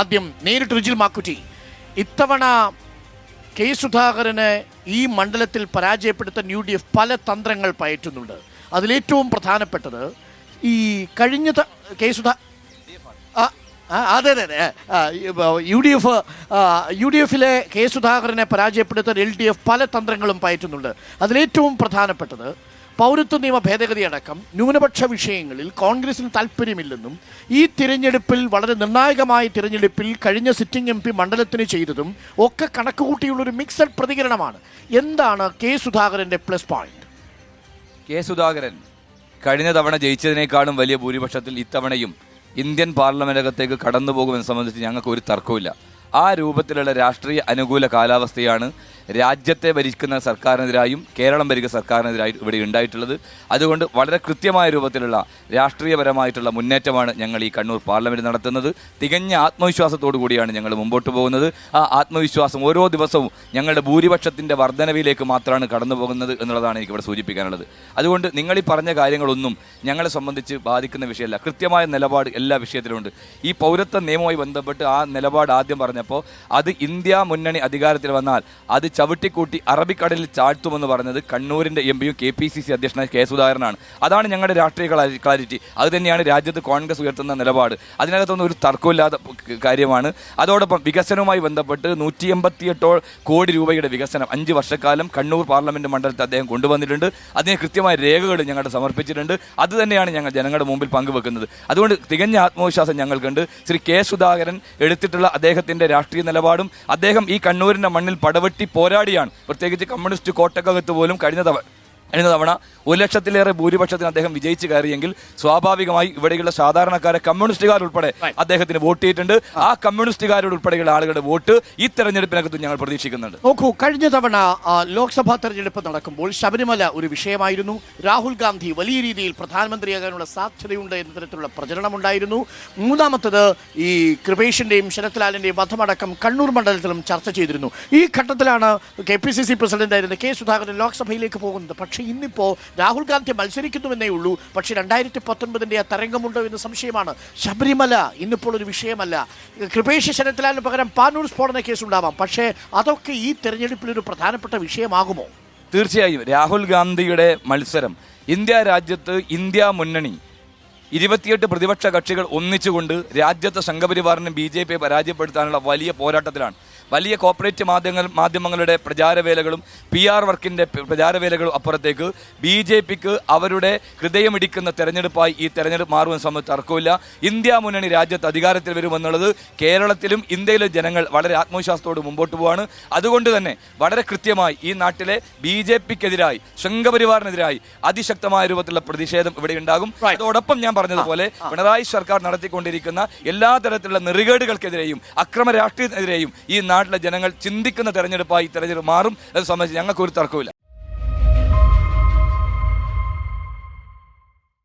ആദ്യം നേരിട്ട് റിജിൽ മാക്കുറ്റി. ഇത്തവണ കെ സുധാകരന് ഈ മണ്ഡലത്തിൽ പരാജയപ്പെടുത്താൻ യു ഡി എഫ് പല തന്ത്രങ്ങൾ പയറ്റുന്നുണ്ട്. അതിലേറ്റവും പ്രധാനപ്പെട്ടത് ഈ കഴിഞ്ഞ കെ സുധാ അതെ അതെ അതെ. U D F U D എഫിലെ കെ സുധാകരനെ പരാജയപ്പെടുത്താൻ എൽ ഡി എഫ് പല തന്ത്രങ്ങളും പയറ്റുന്നുണ്ട്. അതിലേറ്റവും പ്രധാനപ്പെട്ടത് പൗരത്വ നിയമ ഭേദഗതി അടക്കം ന്യൂനപക്ഷ വിഷയങ്ങളിൽ കോൺഗ്രസിന് താല്പര്യമില്ലെന്നും ഈ തിരഞ്ഞെടുപ്പിൽ വളരെ നിർണായകമായ തിരഞ്ഞെടുപ്പിൽ കഴിഞ്ഞ സിറ്റിംഗ് എം പി മണ്ഡലത്തിന് ചെയ്തതും ഒക്കെ കണക്കുകൂട്ടിയുള്ള ഒരു മിക്സഡ് പ്രതികരണമാണ്. എന്താണ് കെ സുധാകരന്റെ പ്ലസ് പോയിന്റ്? കെ സുധാകരൻ കഴിഞ്ഞ തവണ ജയിച്ചതിനേക്കാളും വലിയ ഭൂരിപക്ഷത്തിൽ ഇത്തവണയും ഇന്ത്യൻ പാർലമെന്റകത്തേക്ക് കടന്നു പോകുമെന്ന് സംബന്ധിച്ച് ഞങ്ങൾക്ക് ഒരു തർക്കമില്ല ആ രൂപത്തിലുള്ള രാഷ്ട്രീയ അനുകൂല കാലാവസ്ഥയാണ് രാജ്യത്തെ ഭരിക്കുന്ന സർക്കാരിനെതിരായും കേരളം ഭരിക്കുന്ന സർക്കാരിനെതിരായും ഇവിടെ ഉണ്ടായിട്ടുള്ളത്. അതുകൊണ്ട് വളരെ കൃത്യമായ രൂപത്തിലുള്ള രാഷ്ട്രീയപരമായിട്ടുള്ള മുന്നേറ്റമാണ് ഞങ്ങൾ ഈ കണ്ണൂർ പാർലമെന്റ് നടത്തുന്നത്. തികഞ്ഞ ആത്മവിശ്വാസത്തോടു കൂടിയാണ് ഞങ്ങൾ മുമ്പോട്ട് പോകുന്നത്. ആ ആത്മവിശ്വാസം ഓരോ ദിവസവും ഞങ്ങളുടെ ഭൂരിപക്ഷത്തിന്റെ വർധനവിലേക്ക് മാത്രമാണ് കടന്നു പോകുന്നത് എന്നുള്ളതാണ് എനിക്കിവിടെ സൂചിപ്പിക്കാനുള്ളത്. അതുകൊണ്ട് നിങ്ങൾ ഈ പറഞ്ഞ കാര്യങ്ങളൊന്നും ഞങ്ങളെ സംബന്ധിച്ച് ബാധിക്കുന്ന വിഷയമല്ല. കൃത്യമായ നിലപാട് എല്ലാ വിഷയത്തിലുമുണ്ട്. ഈ പൗരത്വ നിയമവുമായി ബന്ധപ്പെട്ട് ആ നിലപാട് ആദ്യം പറഞ്ഞപ്പോൾ അത് ഇന്ത്യ മുന്നണി അധികാരത്തിൽ വന്നാൽ അത് ചവിട്ടിക്കൂട്ടി അറബിക്കടലിൽ ചാഴ്ത്തുമെന്ന് പറഞ്ഞത് കണ്ണൂരിന്റെ എം പിയും കെ പി സി സി അധ്യക്ഷനായ കെ സുധാകരനാണ്. അതാണ് ഞങ്ങളുടെ രാഷ്ട്രീയ ക്ലാരി- ക്ലാരിറ്റി. അത് തന്നെയാണ് രാജ്യത്ത് കോൺഗ്രസ് ഉയർത്തുന്ന നിലപാട്. അതിനകത്തൊന്നും ഒരു തർക്കമില്ലാത്ത കാര്യമാണ്. അതോടൊപ്പം വികസനവുമായി ബന്ധപ്പെട്ട് നൂറ്റി എൺപത്തിയെട്ടോ കോടി രൂപയുടെ വികസനം അഞ്ച് വർഷക്കാലം കണ്ണൂർ പാർലമെന്റ് മണ്ഡലത്തിൽ അദ്ദേഹം കൊണ്ടുവന്നിട്ടുണ്ട്. അതിന് കൃത്യമായ രേഖകൾ ഞങ്ങളുടെ സമർപ്പിച്ചിട്ടുണ്ട്. അതുതന്നെയാണ് ഞങ്ങൾ ജനങ്ങളുടെ മുമ്പിൽ പങ്കുവെക്കുന്നത്. അതുകൊണ്ട് തികഞ്ഞ ആത്മവിശ്വാസം ഞങ്ങൾക്കുണ്ട്. ശ്രീ കെ സുധാകരൻ എടുത്തിട്ടുള്ള അദ്ദേഹത്തിന്റെ രാഷ്ട്രീയ നിലപാടും അദ്ദേഹം ഈ കണ്ണൂരിന്റെ മണ്ണിൽ പടവെട്ടി പോരാടിയാണ്. പ്രത്യേകിച്ച് കമ്മ്യൂണിസ്റ്റ് കോട്ടക്കകത്ത് പോലും കഴിഞ്ഞ തവണ കഴിഞ്ഞ തവണ ഒരു ലക്ഷത്തിലേറെ ഭൂരിപക്ഷത്തിന് അദ്ദേഹം വിജയിച്ചു കയറിയെങ്കിൽ സ്വാഭാവികമായി ഇവിടെയുള്ള സാധാരണക്കാരെ കമ്മ്യൂണിസ്റ്റുകാർ ഉൾപ്പെടെ അദ്ദേഹത്തിന് വോട്ട് ചെയ്തിട്ടുണ്ട്. ആ കമ്മ്യൂണിസ്റ്റുകാരോട് ഉൾപ്പെടെയുള്ള ആളുകളുടെ വോട്ട് ഈ തെരഞ്ഞെടുപ്പിനകത്ത് ഞങ്ങൾ പ്രതീക്ഷിക്കുന്നുണ്ട്. നോക്കൂ കഴിഞ്ഞ തവണ ലോക്സഭാ തെരഞ്ഞെടുപ്പ് നടക്കുമ്പോൾ ശബരിമല ഒരു വിഷയമായിരുന്നു. രാഹുൽ ഗാന്ധി വലിയ രീതിയിൽ പ്രധാനമന്ത്രിയാകാനുള്ള സാധ്യതയുണ്ട് എന്ന തരത്തിലുള്ള പ്രചരണമുണ്ടായിരുന്നു. മൂന്നാമത്തത് ഈ കൃപേഷിന്റെയും ശരത്ലാലിന്റെയും വധമടക്കം കണ്ണൂർ മണ്ഡലത്തിലും ചർച്ച ചെയ്തിരുന്നു. ഈ ഘട്ടത്തിലാണ് കെ പി സി സി പ്രസിഡന്റായിരുന്ന കെ സുധാകരൻ ലോക്സഭയിലേക്ക് പോകുന്നത്. പക്ഷേ ഇന്നിപ്പോ രാഹുൽ ഗാന്ധി മത്സരിക്കുന്നുവെന്നേ ഉള്ളൂ. പക്ഷേ രണ്ടായിരത്തി പത്തൊൻപതിന്റെ ആ തരംഗമുണ്ടോ എന്ന് സംശയമാണ്. ശബരിമല ഇന്നിപ്പോൾ ഒരു വിഷയമല്ല. കൃപേഷ് ശരത്ലാലിന് പകരം പാനൂർ സ്ഫോടന കേസ് ഉണ്ടാവാം. പക്ഷേ അതൊക്കെ ഈ തെരഞ്ഞെടുപ്പിൽ ഒരു പ്രധാനപ്പെട്ട വിഷയമാകുമോ? തീർച്ചയായും രാഹുൽ ഗാന്ധിയുടെ മത്സരം ഇന്ത്യ രാജ്യത്ത് ഇന്ത്യ മുന്നണി ഇരുപത്തിയെട്ട് പ്രതിപക്ഷ കക്ഷികൾ ഒന്നിച്ചുകൊണ്ട് രാജ്യത്തെ സംഘപരിവാറിനും ബി ജെ പിയെ പരാജയപ്പെടുത്താനുള്ള വലിയ പോരാട്ടത്തിലാണ്. വലിയ കോർപ്പറേറ്റ് മാധ്യമങ്ങൾ മാധ്യമങ്ങളുടെ പ്രചാരവേലകളും പി ആർ വർക്കിന്റെ പ്രചാരവേലകളും അപ്പുറത്തേക്ക് ബി ജെ പിക്ക് അവരുടെ ഹൃദയമിടിക്കുന്ന തെരഞ്ഞെടുപ്പായി ഈ തെരഞ്ഞെടുപ്പ് മാറുമെന്ന് സംബന്ധിച്ച് തർക്കമില്ല ഇന്ത്യ മുന്നണി രാജ്യത്ത് അധികാരത്തിൽ വരുമെന്നുള്ളത് കേരളത്തിലും ഇന്ത്യയിലെ ജനങ്ങൾ വളരെ ആത്മവിശ്വാസത്തോട് മുമ്പോട്ട് പോവാണ്. അതുകൊണ്ട് തന്നെ വളരെ കൃത്യമായി ഈ നാട്ടിലെ ബി ജെ പിക്കെതിരായി സംഘപരിവാറിനെതിരായി അതിശക്തമായ രൂപത്തിലുള്ള പ്രതിഷേധം ഇവിടെ ഉണ്ടാകും. അതോടൊപ്പം ഞാൻ പറഞ്ഞതുപോലെ പിണറായി സർക്കാർ നടത്തിക്കൊണ്ടിരിക്കുന്ന എല്ലാ തരത്തിലുള്ള നെറികേടുകൾക്കെതിരെയും അക്രമ രാഷ്ട്രീയത്തിനെതിരെയും ഈ നാട്ടിലെ ജനങ്ങൾ ചിന്തിക്കുന്ന തെരഞ്ഞെടുപ്പായി തെരഞ്ഞെടുപ്പ് മാറും. അത് സംബന്ധിച്ച് ഞങ്ങൾക്ക് ഒരു തർക്കമില്ല